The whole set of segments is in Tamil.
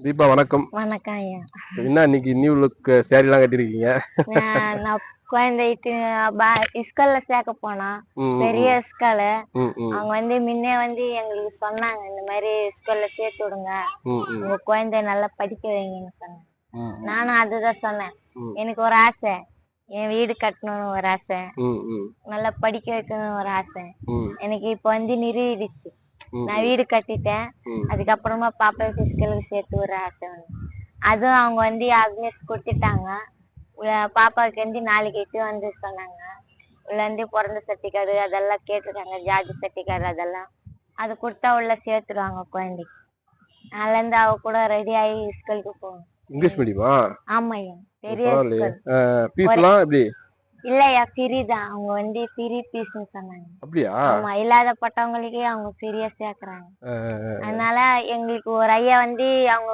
தீபா வணக்கம். வணக்கம் ஐயா என்ன இன்னைக்கு நியூ லுக் சேரீ எல்லாம் கட்டிருக்கீங்க? நான் குழந்தைட்டு ஸ்கூல்ல சேர்க்க போனா பெரிய ஸ்கூலு ம், ம், அவங்க வந்து முன்னே வந்து எங்களுக்கு சொன்னாங்க இந்த மாதிரி ஸ்கூல்ல சேர்த்து விடுங்க. உங்க குழந்தைய நல்லா படிக்க வைங்கன்னு சொன்னாங்க. ம், நானும் அதுதான் சொன்னேன். எனக்கு ஒரு ஆசை என் வீடு கட்டணும்னு ஒரு ஆசை. நல்லா படிக்க வைக்கணும்னு ஒரு ஆசை. எனக்கு இப்போ வந்து நிறுவிடுச்சு. நான் வீடு கட்டிட்டேன். அதுக்கப்புறமா பாப்பா பிசிக்கலுக்கு சேர்த்து ஒரு ஆசை வந்து. அதுவும் அவங்க வந்து அக்னேஸ் கொடுத்துட்டாங்க. பாப்பாவுக்கு வந்து நாளைக்கு எட்டு வந்து சொன்னாங்க. உள்ள வந்து பிறந்த சர்டிஃபிகேட் அதெல்லாம் கேட்டிருக்காங்க. ஜாதி சர்டிஃபிகேட் அதெல்லாம். அது கொடுத்தா உள்ள சேர்த்துடுவாங்க குழந்தைக்கு. நாளைல இருந்து அவ கூட ரெடி ஆகி ஸ்கூலுக்கு போகணும். இங்கிலீஷ் மீடியமா ஆமாய்யா. பெரிய ஸ்கூல் ஃபீஸ் எல்லாம் எப்படி? இல்லையா ஃப்ரீ தான் அவங்க வந்து ஃப்ரீ பீஸ்னு சொன்னாங்க. அப்படியா? ஆமா இல்லாதப்பட்டவங்களுக்கே அவங்க ஃப்ரீயா சேர்க்கறாங்க. அதனால எங்களுக்கு ஒரு ஐயா வந்து அவங்க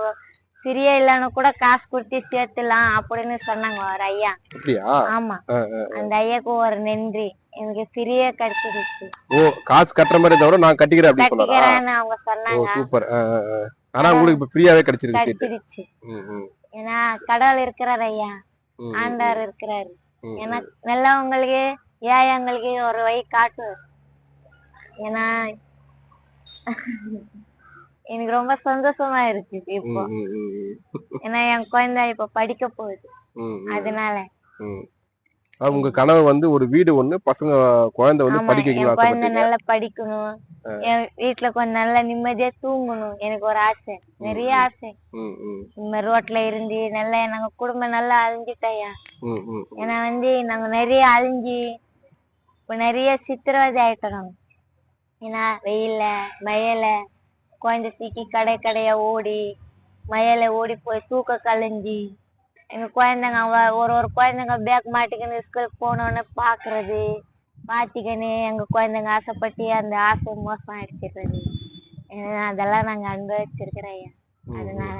ஃப்ரீயா இல்லைன்னு கூட காசு கொடுத்து சேர்த்துலாம் அப்படின்னு சொன்னாங்க ஒரு ஐயா. அப்படியா? ஆமா. அந்த ஐயாக்கு ஒரு நன்றி. எனக்கு ஃப்ரீயா கிடைச்சிருச்சு. ஓ காசு கட்டுற மாதிரி தவிர நான் கட்டிக்கிறேன் கட்டிக்கிறேன்னு அவங்க சொன்னாங்க. சூப்பர் ஆனா உங்களுக்கு இப்ப ஃப்ரீயாவே கிடைச்சிருக்கு கிடைச்சிருச்சு. ஏன்னா கடவுள் இருக்கிறார் ஐயா. ஆண்டவர் இருக்கிறாரு. ஏன்னா நல்லவங்களுக்கு ஏழைங்களுக்கு ஒரு வழி காட்டுவார் ஏன்னா எனக்கு ரொம்ப சந்தோஷமா இருக்கு இப்போ. ஏன்னா என் குழந்தை இப்ப படிக்க போகுது. அதனால. உங்க கனவு வந்து ஒரு வீடு ஒண்ணு பசங்க குழந்தை வந்து படிக்க குழந்தை நல்லா படிக்கணும். என் வீட்டுல கொஞ்சம் நல்லா நிம்மதியா தூங்கணும். எனக்கு ஒரு ஆசை. நிறைய ஆசை. இந்த ரோட்ல இருந்து நல்லா நாங்க குடும்பம் நல்லா ம். ஏன்னா வந்து நாங்க நிறைய அழிஞ்சு இப்ப நிறைய சித்திரவதை ஆயிட்டோம். நாங்க ஏன்னா வெயில்ல மழையில குழந்தை தூக்கி கடை கடையா ஓடி மழையில ஓடி போய் தூக்க கலைஞ்சி எங்க குழந்தைங்க அவ- ஒரு ஒரு குழந்தைங்க பேக் மாட்டிக்கின்னு ஸ்கூலுக்கு போனோடனே பாக்குறது பாத்திக்கின்னு எங்க குழந்தைங்க ஆசைப்பட்டு அந்த ஆசை மோசம் அடிச்சிடுறது ஏன்னா அதெல்லாம் நாங்க அனுபவிச்சிருக்கிறோம் ஐயா. அதனால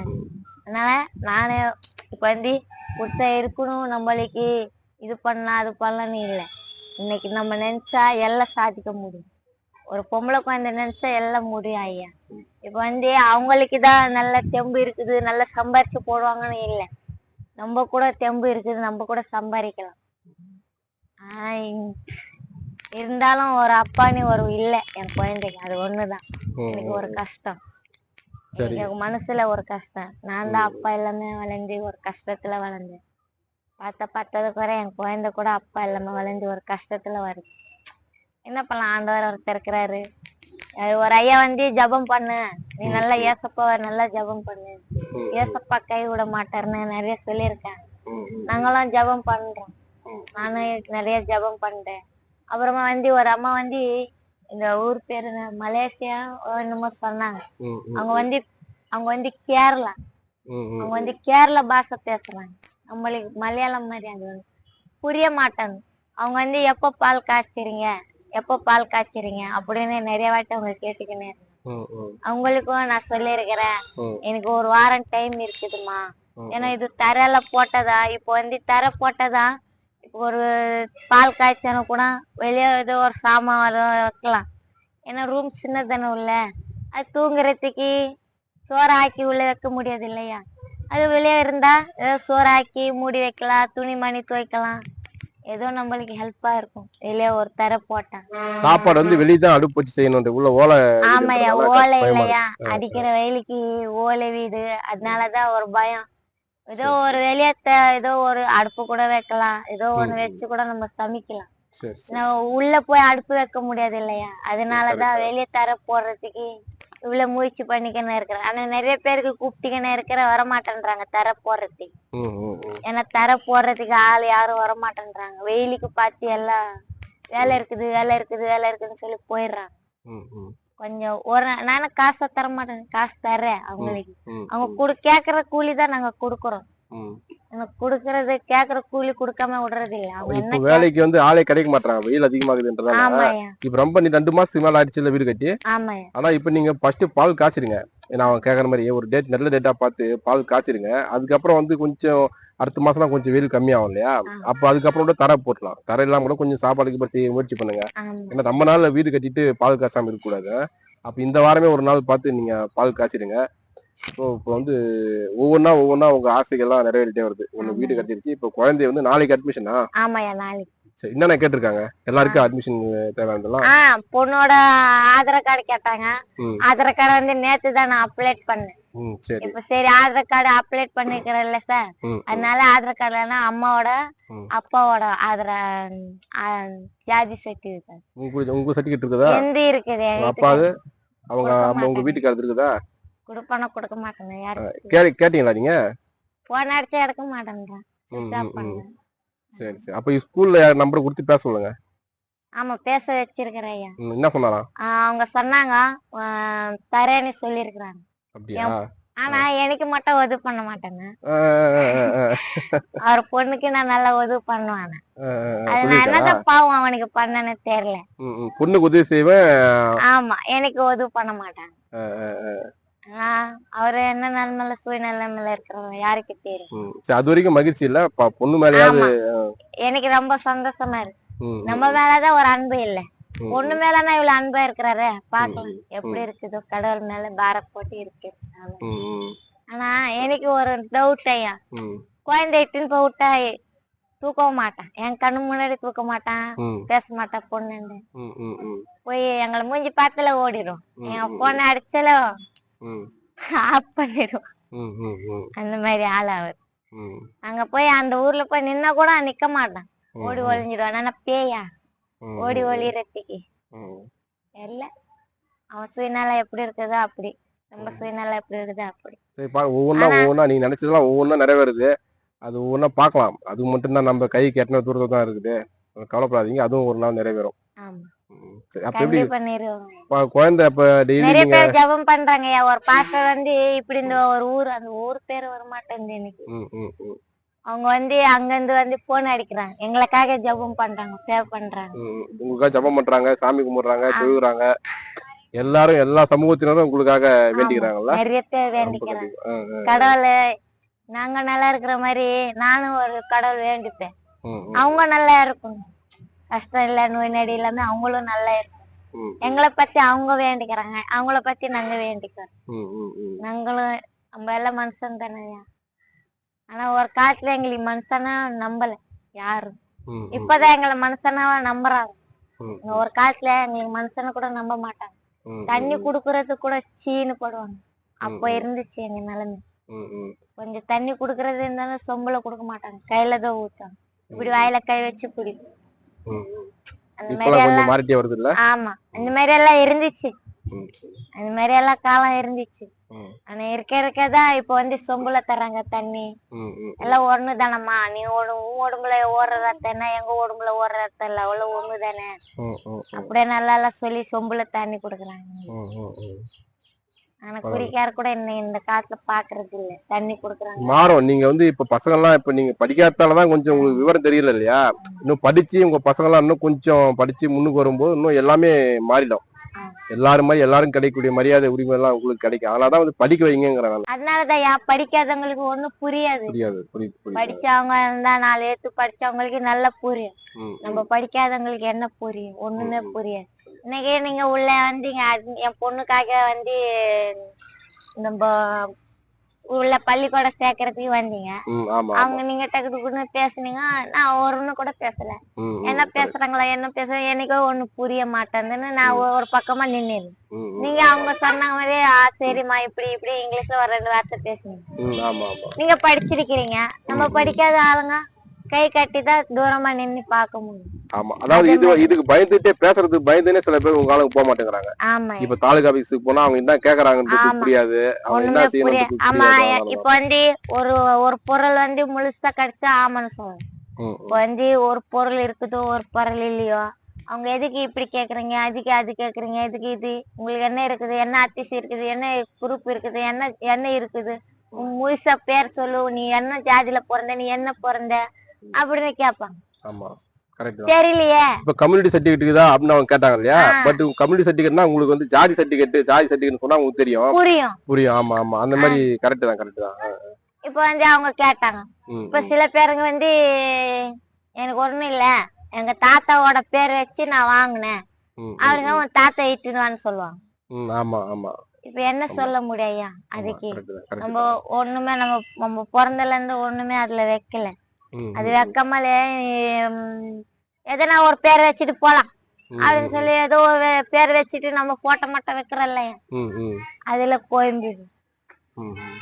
அதனால நானே இப்ப வந்து ஒருத்தன் இருக்கணும் நம்மளுக்கு இது பண்ணலாம் அது பண்ணலாம்னு இல்லை. இன்னைக்கு நம்ம நினைச்சா எல்லாம் சாதிக்க முடியும். ஒரு பொம்பளை குழந்தை நினைச்சா எல்லாம் முடியும் ஐயா. இப்ப வந்து அவங்களுக்கு தான் நல்ல தெம்பு இருக்குது நல்லா சம்பாரிச்சு போடுவாங்கன்னு இல்லை. நம்ம கூட தெம்பு இருக்குது நம்ம கூட சம்பாதிக்கலாம். ஆனா இருந்தாலும் ஒரு அப்பான்னு ஒரு இல்லை என் குழந்தைக்கு அது ஒண்ணுதான். எனக்கு ஒரு கஷ்டம். எனக்கு மனசுல ஒரு கஷ்டம். நான் தான் அப்பா எல்லாமே வளர்ந்து ஒரு கஷ்டத்துல வளர்ந்தேன். பார்த்த பார்த்தது குறை என் குழந்தை கூட அப்பா எல்லாமே வளர்ந்து ஒரு கஷ்டத்துல வருது. என்ன பண்ணலாம்? ஆண்டவர் ஒருத்தர் இருக்கிறாரு. ஒரு ஐயா வந்து ஜெபம் பண்ணு. நீ நல்லா ஏசப்பாவை நல்லா ஜெபம் பண்ணு. ஏசப்பா கை விட மாட்டாருன்னு நிறைய ம். நாங்களும் ஜெபம் பண்றோம். நானும் நிறைய ஜெபம் பண்றேன். அப்புறமா வந்து ஒரு அம்மா வந்து இந்த ஊர் பேரு மலேசியா? என்னமோ சொன்னாங்க. அவங்க வந்து அவங்க வந்து கேரளா. அவங்க வந்து கேரளா பாஷை பேசுறாங்க. நம்மளுக்கு மலையாளம் மாதிரி அது புரிய மாட்டாங்க. அவங்க வந்து எப்போ பால் காய்ச்சிறீங்க எப்போ பால் காய்ச்சிறீங்க அப்படின்னு நிறைய வாட்டி அவங்க கேட்டுக்கினே அவங்களுக்கும் நான் சொல்லியிருக்கிறேன். ம். எனக்கு ஒரு வாரம் டைம் இருக்குதுமா. ஏன்னா இது தரையில போட்டதா? இப்போ வந்து தரை போட்டதா? இப்போ ஒரு பால் காய்ச்சணும் கூட வெளியே ஏதோ ஒரு சாமான் வைக்கலாம். ஏன்னா ரூம் சின்னதானே உள்ள. அது தூங்குறதுக்கு சோறு ஆக்கி உள்ள வைக்க முடியாது இல்லையா? அது வெளியே இருந்தா ஏதோ சோறு ஆக்கி மூடி வைக்கலாம் துணி மணி துவைக்கலாம் ஏதோ நம்மளுக்கு ஹெல்ப்பா இருக்கும். வெளியே ஒரு தரை போட்டா சாப்பாடு வந்து வெளியே தான் அடுப்பு வச்சு செய்யணும் உள்ள ஓலை இருக்கிறதுனால ஓலை இல்லையா? அடிக்கிற வெயிலுக்கு ஓலை வீடு அதனாலதான் ஒரு பயம். ஏதோ ஒரு வெளியே த- ஏதோ ஒரு அடுப்பு கூட வைக்கலாம். ஏதோ ஒண்ணு வச்சு கூட நம்ம சமைக்கலாம். உள்ள போய் அடுப்பு வைக்க முடியாது இல்லையா? அதனாலதான் வெளியே தர போடுறதுக்கு இவ்வளவு முயற்சி பண்ணிக்கின்னு இருக்கிறேன் ஆனா நிறைய பேருக்கு கூப்பிட்டுக்கின்னு இருக்கிற வரமாட்டேன்றாங்க தர போடுறதுக்கு. ஏன்னா தர போடுறதுக்கு ஆள் யாரும் வரமாட்டேன்றாங்க. வெயிலுக்கு பார்த்து எல்லாம் வேலை இருக்குது வேலை இருக்குது வேலை இருக்குதுன்னு சொல்லி போயிடுறாங்க. கொஞ்சம் ஒரு நானும் காசை தர மாட்டேன் காசு தர்றேன் அவங்களுக்கு. அவங்க குடு கேக்குற கூலி தான் நாங்க குடுக்குறோம். குடுக்கறது கேக்குற கூலி குடுக்காம விடுறது இல்ல வேலைக்கு வந்து ஆளே கிடைக்க மாட்டாங்க வெயில் அதிகமாகுதுன்றதால. இப்ப ரொம்ப நீ ரெண்டு மாசத்துக்கு மேல ஆயிடுச்சுல வீடு கட்டி. ஆனா இப்ப நீங்க ஃபர்ஸ்ட் பால் காய்ச்சிருங்க. ஏன்னா அவன் கேக்குற மாதிரி ஒரு டேட் நல்ல டேட்டா பார்த்து பால் காய்ச்சிருங்க. அதுக்கப்புறம் வந்து கொஞ்சம் அடுத்த மாசம்லாம் கொஞ்சம் வெயில் கம்மியாகும் இல்லையா? அப்ப அதுக்கப்புறம் கூட தரை போட்டலாம் தரை இல்லாம கூட கொஞ்சம் சாப்பாடுக்கு பத்தி முயற்சி பண்ணுங்க. ஏன்னா ரொம்ப நாள்ல வீடு கட்டிட்டு பால் காய்ச்சாம இருக்கக்கூடாது அப்ப இந்த வாரமே ஒரு நாள் பார்த்து நீங்க பால் காய்ச்சிடுங்க. இப்போ இப்போ வந்து ஒவ்வொன்றா ஒவ்வொன்றா உங்க ஆசைகள்லாம் நிறைவேறிட்டே வருது. ஆமா. வீடு கட்டிருச்சு இப்போ குழந்தை வந்து நாளைக்கு அட்மிஷனா ஆமாய்யா நாளைக்கு. சரி என்னென்ன கேட்டிருக்காங்க? எல்லாருக்கும் அட்மிஷன் தேவையானதெல்லாம்? ஆ பொண்ணோட ஆதார் கார்டு கேட்டாங்க. ஆதார் கார்டு வந்து நேத்து தான் நான் அப்ளேட் பண்ணேன். இப்ப சரி ஆதார் கார்டு அப்ளேட் பண்ணிக்கிறேன்ல சார் அதனால ஆதார் கார்டுலனா அம்மாவோட. அப்பாவோட ஆதார் ஜாதி சர்டிபிகேட் உங்க உங்க சர்டிஃபிகேட் இருக்குதா? எந்த இருக்குது அப்பாது அவங்க உங்க. வீட்டுக்காரது இருக்குதா? கொடுப்பானா கொடுக்க மாட்டேங்க கே கேட்டீங்களா நீங்க? போன் அடிச்சு எடுக்க மாட்டேங்கிறான் ம், சுவிட்ச் ஆஃப் ம், ம். பண்ணேன் சரி சரி. அப்போ ஸ்கூல்ல நம்பர் கொடுத்து பேச சொல்லுங்க. ஆமா பேச வச்சிருக்கிறேன் ஐயா. என்ன சொன்னாராம் ஆ, அவங்க சொன்னாங்க தரேன்னு சொல்லியிருக்கிறாங்க. அப்படியா? ஆனா எனக்கு மட்டும் உதவி பண்ண மாட்டேங்க ஆ, அவர் பொண்ணுக்கு நான் நல்லா உதவி பண்ணுவேன். அது நான்? என்னதான் பாவம் அவனுக்கு பண்ணனு தெரியல. பொண்ணுக்கு உதவி செய்வேன். ஆமா எனக்கு உதவி பண்ண மாட்டாங்க. ஆ, அவரு என்ன நிலைமையில சூழ்நிலைமையில இருக்கிறவங்க யாருக்கு தெரியும். சரி அது வரைக்கும் மகிழ்ச்சி இல்ல? பொண்ணு மேலயாவது எனக்கு ரொம்ப சந்தோஷமா இருக்கு. நம்ம மேலதான் ஒரு அன்பு இல்ல. பொண்ணு மேலனா இவ்வளவு அன்பா இருக்கிறாரு பாக்கலாம் எப்படி இருக்குதோ கடவுள் மேல பாரம் போட்டு இருக்கு. ஆனா எனக்கு ஒரு டவுட் ஐயா. குழந்தை இட்டுன்னு போய் விட்டா தூக்கவும் மாட்டான். என் கண்ணு முன்னாடி தூக்க மாட்டான் பேச மாட்டான் பொண்ணுன்னு. போய் எங்களை மூஞ்சி பார்த்துல ஓடிடும் என் போனை அடிச்சாலும் ஆஃப் பண்ணிடும் அந்த மாதிரி ஆள் அவர். அங்க போய் அந்த ஊர்ல போய் நின்னா கூட நிக்க மாட்டான். ஓடி ஒளிஞ்சிடுவான். ஆனா பேயா? ஓடி ஒளியறதுக்கு. இல்ல அவன் சுயநலம் எப்படி இருக்குதோ அப்படி. நம்ம சுயநலம் எப்படி இருக்குதோ அப்படி. பா ஒவ்வொன்றா நீங்க நினைச்சதெல்லாம் ஒவ்வொன்றா நிறைவேறுது. அது ஒவ்வொன்றா பார்க்கலாம். அது மட்டும்தான் நம்ம கை கெட்டின தூரத்துல தான் இருக்குது. கவலைப்படாதீங்க. அதுவும் ஒரு நாள் நிறைவேறும். ஆமா. ம். சரி அப்ப எப்படி கண்டிப்பா பண்ணிருவாங்க. ப- குழந்தை அப்ப டெய்லி நிறைய பேர் ஜெபம் பண்றாங்கய்யா ஒரு பாஸ்டர் வந்து இப்படி இந்த ஒரு ஊர் அந்த ஊர் பேர் வர மாட்டேங்குது எனக்கு அவங்க வந்து அங்கிருந்து வந்து போன் அடிக்கிறாங்க. எங்களுக்காக ஜெபம் பண்றாங்க சேவ் பண்றாங்க. உங்களுக்காக ஜெபம் பண்றாங்க சாமி கும்பிடுறாங்க. தொழுகிறாங்க. எல்லாரும் எல்லா சமூகத்தினரும் உங்களுக்காக வேண்டிக்கிறாங்கல்ல? நிறைய பேர் வேண்டிக்கிறாங்க. கடவுளை நாங்க நல்லா இருக்கிற மாதிரி நானும் ஒரு கடவுள் வேண்டிப்பேன். அவங்க நல்லா இருக்கணும். கஷ்டம் இல்ல நோய் நடி இல்லாம அவங்களும் நல்லா இருக்கணும் ம், எங்களை பத்தி அவங்க வேண்டிக்கிறாங்க. அவங்கள பத்தி நாங்க வேண்டிக்கிறோம். நாங்களும் நம்ம எல்லாம் மனுஷன் தானேயா ஆனா ஒரு காலத்துல எங்களுக்கு மனுஷனா நம்பல. யாரும். இப்பதான் எங்களை மனுஷனாவா நம்புறாங்க. ஒரு காலத்துல எங்களுக்கு மனுஷனை கூட நம்ப மாட்டாங்க. தண்ணி ம், குடுக்கறது கூட சீனு போடுவாங்க. அப்போ. இருந்துச்சு எங்க நிலைமை. கொஞ்சம் தண்ணி குடுக்கறது இருந்தாலும் சொம்புல கொடுக்க மாட்டாங்க. கையில தான் ஊத்துவாங்க. இப்படி வாயில கை வச்சு குடிக்கும். அந்த மாதிரி எல்லாம் கொஞ்சம் மாறிட்டே வருது இல்ல ஆமா. அந்த மாதிரி எல்லாம் இருந்துச்சு. அந்த மாதிரி எல்லாம் காலம் இருந்துச்சு. ஆனா இருக்க இருக்கதான் இப்ப வந்து சொம்புல தர்றாங்க தண்ணி. எல்லாம் ஒண்ணு தானம்மா. நீ உடம்புல ஓடுற ரத்தம் என்ன எங்க உடம்புல ஓடுற ரத்தம் இல்ல அவ்வளவு ஒண்ணு தானே அப்படியே நல்லா எல்லாம் சொல்லி சொம்புல தண்ணி குடுக்குறாங்க. ஆனா குடிக்கார கூட என்ன இந்த காலத்துல பாக்குறது இல்ல. தண்ணி குடுக்குறாங்க. மாறும். நீங்க வந்து இப்ப பசங்க எல்லாம் இப்ப நீங்க படிக்காததாலதான் கொஞ்சம் உங்களுக்கு விவரம் தெரியல இல்லையா? இன்னும் படிச்சு உங்க பசங்க எல்லாம் இன்னும் கொஞ்சம் படிச்சு முன்னுக்கு வரும்போது இன்னும் எல்லாமே மாறிடும். எல்லாரும் மாதிரி எல்லாரும் கிடைக்கக்கூடிய மரியாதை உரிமை எல்லாம் உங்களுக்கு கிடைக்கும். அதனாலதான் வந்து படிக்க வைங்கிறாங்க அதனாலதான் யா படிக்காதவங்களுக்கு ஒண்ணும் புரியாது. புரியாது. புரியுது படிச்சவங்க இருந்தா நாலு ஏத்து படிச்சவங்களுக்கு நல்லா புரியும். நம்ம படிக்காதவங்களுக்கு என்ன புரியும்? ஒண்ணுமே. புரியாது. இன்னைக்கே நீங்க உள்ள வந்தீங்க அது- என் பொண்ணுக்காக வந்து நம்ம உள்ள பள்ளிக்கூடம் சேர்க்கறதுக்கு வந்தீங்க. அவங்க நீங்க டக்கு டக்குன்னு பேசுனீங்க. நான் ஒருன்னு கூட பேசல. என்ன பேசுறாங்களா என்ன பேசுற எனக்கோ ஒண்ணு புரிய மாட்டேங்குதுன்னு நான் ஒரு பக்கமா நின்னு ம், ம், நீங்க அவங்க சொன்னாங்க மாதிரி ஆ சரிம்மா இப்படி இப்படி இங்கிலீஷ்ல ஒரு ரெண்டு வார்த்தை பேசுனீங்க. நீங்க படிச்சிருக்கிறீங்க. நம்ம படிக்காத ஆளுங்க கை கட்டி தான் தூரமா நின்னு பார்க்க முடியும். ஆமா. அதாவது இது இதுக்கு பயந்துட்டே பேசுறதுக்கு பயந்துனே சில பேர் உங்க ஆளுங்க போக மாட்டேங்கிறாங்க. ஆமா. இப்ப தாலுகா ஆபீஸுக்கு போனா அவங்க என்ன கேக்குறாங்கன்றது. புரியாது. அவங்க ஒண்ணுமே என்ன புரிய செய்யணும் ஆமா இப்ப வந்து ஒரு ஒரு பொருள் வந்து முழுசா கிடைச்சா ஆமான்னு சொல்லணும் ம், இப்ப வந்து ஒரு பொருள் இருக்குதோ ஒரு பொருள் இல்லையோ அவங்க எதுக்கு இப்படி கேக்குறீங்க? அதுக்கு அது கேக்குறீங்க? எதுக்கு இது? உங்களுக்கு என்ன இருக்குது? என்ன அத்திசி இருக்குது? என்ன குரூப் இருக்குது? என்ன என்ன இருக்குது? முழுசா பேர் சொல்லு. நீ என்ன ஜாதியில பிறந்த? நீ என்ன பிறந்த? அப்படின்னு கேட்பாங்க ஆமா தெரியலையே. இப்ப கம்யூனிட்டி சர்டிபிகேட் தான் அப்படின்னு அவங்க கேட்டாங்க இல்லையா. பட் கம்யூனிட்டி சர்டிபிகேட்னா உங்களுக்கு வந்து ஜாதி சர்டிபிகேட் ஜாதி சர்டிபிகேட் சொன்னா உங்களுக்கு தெரியும். புரியும். புரியும். ஆமா ஆமா. அந்த மாதிரி கரெக்ட் தான் கரெக்ட் தான். இப்ப வந்து அவங்க கேட்டாங்க. இப்ப சில பேருங்க வந்து எனக்கு ஒண்ணும் இல்ல. எங்க தாத்தாவோட பேர் வச்சு நான் வாங்கினேன். அவனுங்க உன் தாத்தா இட்டுன்னு சொல்லுவாங்க. ஆமா ஆமா. இப்ப என்ன சொல்ல முடியா அதுக்கு. நம்ம ஒண்ணுமே நம்ம நம்ம பிறந்தல இருந்து ஒண்ணுமே அதுல வைக்கல. அது வைக்காமலே எதனா ஒரு பேர் வச்சுட்டு போலாம். அப்படின்னு சொல்லி ஏதோ ஒரு பேர் வச்சுட்டு நம்ம போட்டோ மட்டும் வைக்கிறோம் இல்லையா அதுல ம்.